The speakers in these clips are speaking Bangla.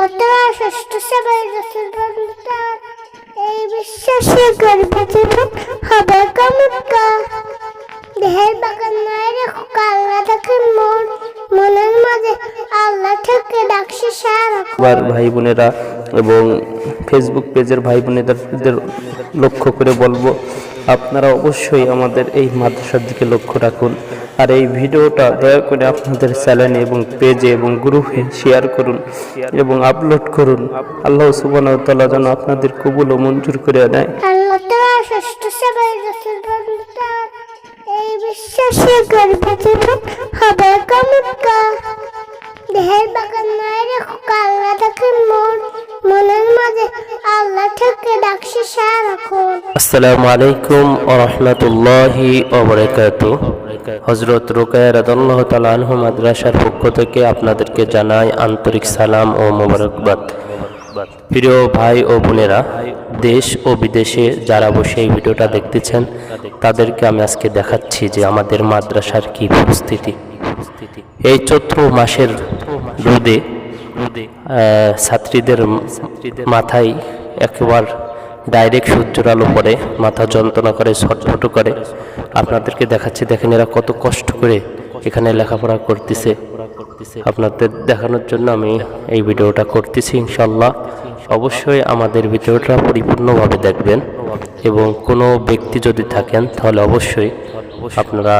আল্লাহ ষষ্ঠ সবাই রাসূল বন্ধুতার এই বিশ্বাসে গর্বে জীবন হবে কমকা দেহের বাগান নয় রে আল্লাহ থাকে মন মনের মাঝে আল্লাহ থেকে ডাকছে সারা ভাই বোনেরা এবং ফেসবুক পেজের ভাই বোনেদের লক্ষ্য করে বলব, আপনারা অবশ্যই আমাদের এই মাদ্রাসার দিকে লক্ষ্য রাখুন। আর এই ভিডিওটা দয়া করে আপনাদের চ্যানেলে এবং পেজে এবং গ্রুপে শেয়ার করুন এবং আপলোড করুন। আল্লাহ সুবানতলা যেন আপনাদের কবুল ও মঞ্জুর করে নেয় এই বিশ্বাসে গর্বিত হবে কমকা আপনাদেরকে জানাই আন্তরিক সালাম ও মোবারকবাদ। প্রিয় ভাই ও বোনেরা, দেশ ও বিদেশে যারা বসে এই ভিডিওটা দেখতেছেন, তাদেরকে আমি আজকে দেখাচ্ছি যে আমাদের মাদ্রাসার কি পরিস্থিতি। এই চৈত্র মাসের রোদে ছাত্রীদের মাথায় একবার ডাইরেক্ট সূর্যের আলো পড়ে মাথা যন্ত্রণা করে, ছটফট করে। আপনাদেরকে দেখাচ্ছি, দেখেন এরা কত কষ্ট করে এখানে লেখাপড়া করতেছে। আপনাদের দেখানোর জন্য আমি এই ভিডিওটা করতেছি ইনশাল্লাহ অবশ্যই আমাদের ভিডিওটা পরিপূর্ণভাবে দেখবেন এবং কোনো ব্যক্তি যদি থাকেন, তাহলে অবশ্যই আপনারা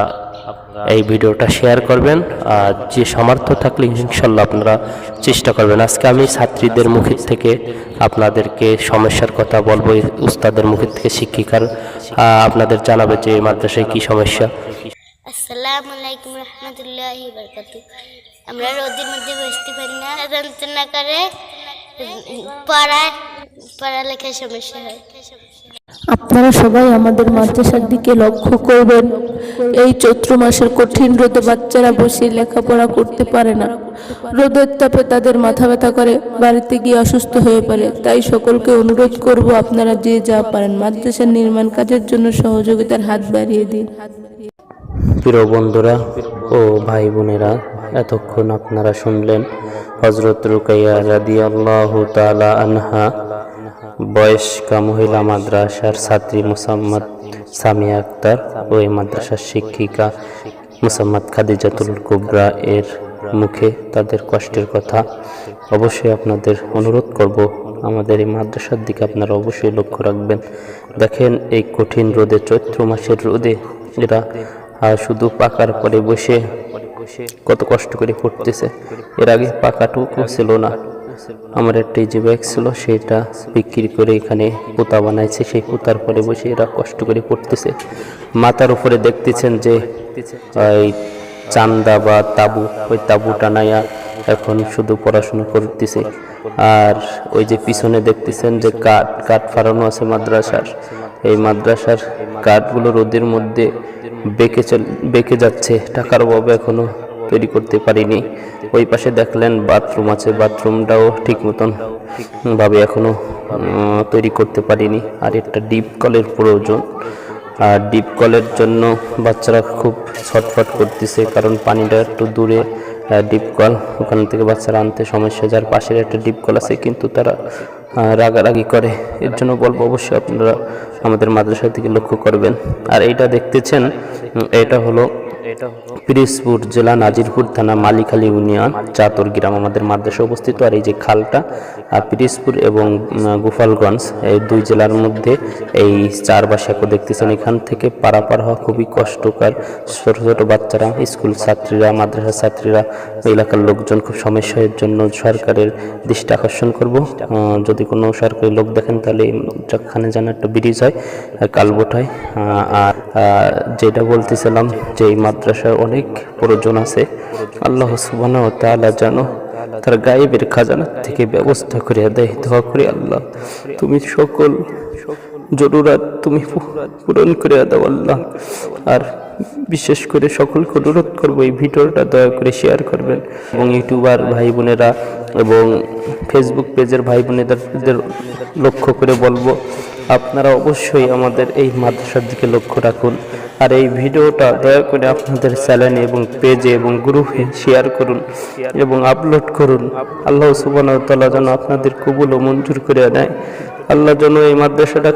এই ভিডিওটা শেয়ার করবেন আর যে সামর্থ্য থাকলে ইনশাল্লাহ আপনারা চেষ্টা করবেন। আজকে আমি ছাত্রীদের মুখের থেকে আপনাদেরকে সমস্যার কথা বলব উস্তাদের মুখের থেকে শিক্ষিকার আপনাদের জানাবে যে এই মাদ্রাসায় কি সমস্যা। আসসালামু আলাইকুম রহমতুল্লাহি বরকাতু আমরা রোদের মধ্যে বসতে পারি না। যন্ত্রণা করে পড়ায় পড়ালেখার সমস্যা হয়। আপনারা সবাই আমাদের মাদ্রাসার দিকে লক্ষ্য করবেন। এই চৈত্র মাসের কঠিন রোদে বাচ্চারা বসে লেখাপড়া করতে পারে না। রোদের তাপে তাদের মাথা ব্যথা করে, বাড়িতে গিয়ে অসুস্থ হয়ে পড়ে। তাই সকলকে অনুরোধ করব, আপনারা যে যা পারেন মাদ্রাসার নির্মাণ কাজের জন্য সহযোগিতার হাত বাড়িয়ে দিন। প্রিয় বন্ধুরা ও ভাই বোনেরা, এতক্ষণ আপনারা শুনলেন হজরত রুকাইয়া রাদি আল্লাহ তালা আনহা বয়স্কা মহিলা মাদ্রাসার ছাত্রী মুসাম্মদ সামিয়া আক্তার ও এই মাদ্রাসার শিক্ষিকা মুসাম্মদ খাদিজাতুল কুবরা এর মুখে তাদের কষ্টের কথা। অবশ্যই আপনাদের অনুরোধ করব আমাদের এই মাদ্রাসার দিকে আপনারা অবশ্যই লক্ষ্য রাখবেন। দেখেন এই কঠিন রোদে চৈত্র মাসের রোদে এরা আহ, শুধু পাকার পরে বসে কত কষ্ট করে পড়তেছে এর আগে পাকাটুকু ছিল না। আমার একটা যে ব্যাগ ছিল সেটা বিক্রি করে এখানে পোতা বানাইছে। সেই পোতার পরে বসে এরা কষ্ট করে পড়তেছে। মাথার উপরে দেখতেছেন যে, এই চান্দা বা তাবু, ওই তাবু টানাইয়া এখন শুধু পড়াশোনা করতেছে। আর ওই যে পিছনে দেখতেছেন যে কাঠ কাঠ ফাড়ানো আছে মাদ্রাসার। এই মাদ্রাসার কাঠগুলো রোদের মধ্যে বেঁকে চল, বেঁকে যাচ্ছে। টাকার অভাবে এখনও তৈরি করতে পারিনি। ওই পাশে দেখলেন বাথরুম আছে, বাথরুমটাও ঠিক মতন ভাবে এখনও তৈরি করতে পারিনি। আর একটা ডিপ কলের প্রয়োজন। আর ডিপ কলের জন্য বাচ্চারা খুব ছটফট করতেছে, কারণ পানিটা একটু দূরে ডিপ কল, ওখান থেকে বাচ্চারা আনতে সমস্যা যার পাশের একটা ডিপ কল আছে, কিন্তু তারা রাগারাগি করে। এর জন্য বলব অবশ্যই আপনারা আমাদের মাদ্রাসার দিকে লক্ষ্য করবেন। আর এইটা দেখতেছেন এটা হলো পিরিজপুর জেলা নাজিরপুর থানা মালিখালী ইউনিয়ন চাতর গ্রাম। আমাদের মাদ্রাসা অবস্থিত আর এই যে খালটা আর পিরিজপুর এবং গোপালগঞ্জ, এই দুই জেলার মধ্যে এই চার বাসাকে দেখতেছেন। এখান থেকে পারাপার হওয়া খুবই কষ্টকর। ছোট ছোট বাচ্চারা, স্কুল ছাত্রীরা মাদ্রাসা ছাত্রীরা এলাকার লোকজন খুব সমস্যা এর জন্য সরকারের দৃষ্টি আকর্ষণ করব। যদি কোনো সরকারি লোক দেখেন তাহলে যেখানে যেন একটা ব্রিজ হয়, কালবোট হয়। আর যেটা বলতেছিলাম যে এই মাদ্রাসার অনেক প্রয়োজন আছে। আল্লাহ সুবাহ তাআলা যেন তার গায়েবের খাজানার থেকে ব্যবস্থা করে দেয়। দোয়া করে আল্লাহ, তুমি সকল জরুরাত তুমি পূরণ করে দাও আল্লাহ। আর বিশেষ করে সকলকে অনুরোধ করব, এই ভিডিওটা দয়া করে শেয়ার করবেন। এবং ইউটিউবার ভাই বোনেরা এবং ফেসবুক পেজের ভাই বোনেদের লক্ষ্য করে বলব, আপনারা অবশ্যই আমাদের এই মাদ্রাসার দিকে লক্ষ্য রাখুন। আর এই ভিডিওটা দয়া করে আপনাদের চ্যানেলে এবং পেজে এবং গ্রুপে শেয়ার করুন এবং আপলোড করুন। আল্লাহ তাআলা যেন আপনাদের কবুল ও মঞ্জুর করে নেয়। আল্লাহ যেন এই মাদ্রাসাটা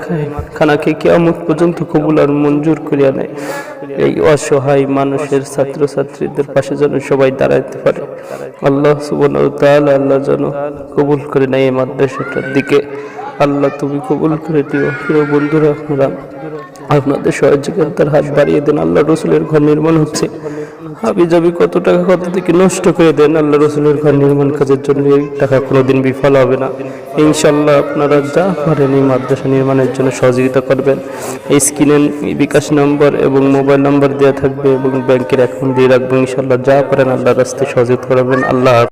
খানাকে কিয়ামত পর্যন্ত কবুল আর মঞ্জুর করিয়া নেয়। এই অসহায় মানুষের ছাত্রছাত্রীদের পাশে যেন সবাই দাঁড়াইতে পারে। আল্লাহ সুবহানাহু ওয়া তাআলা আল্লাহ যেন কবুল করে নেয় এই মাদ্রাসাটার দিকে। আল্লাহ তুমি কবুল করে দিও। প্রিয় বন্ধুরা আপনারা আপনাদের সহযোগিতার হাত বাড়িয়ে দেন। আল্লাহ রসুলের ঘর নির্মাণ হচ্ছে। হাবি যাবি কত টাকা কত থেকে নষ্ট করে দেন। আল্লাহ রসুলের ঘর নির্মাণ কাজের জন্য এই টাকা কোনোদিন বিফল হবে না। ইনশাল্লাহ আপনারা যা পারেন এই মাদ্রাসা নির্মাণের জন্য সহযোগিতা করবেন। এই স্ক্রিনে বিকাশ নম্বর এবং মোবাইল নম্বর দেওয়া থাকবে এবং ব্যাংকের অ্যাকাউন্ট দিয়ে রাখবেন ইনশাল্লাহ যা পারেন আল্লাহ রাস্তায় সহযোগিতা করবেন। আল্লাহ।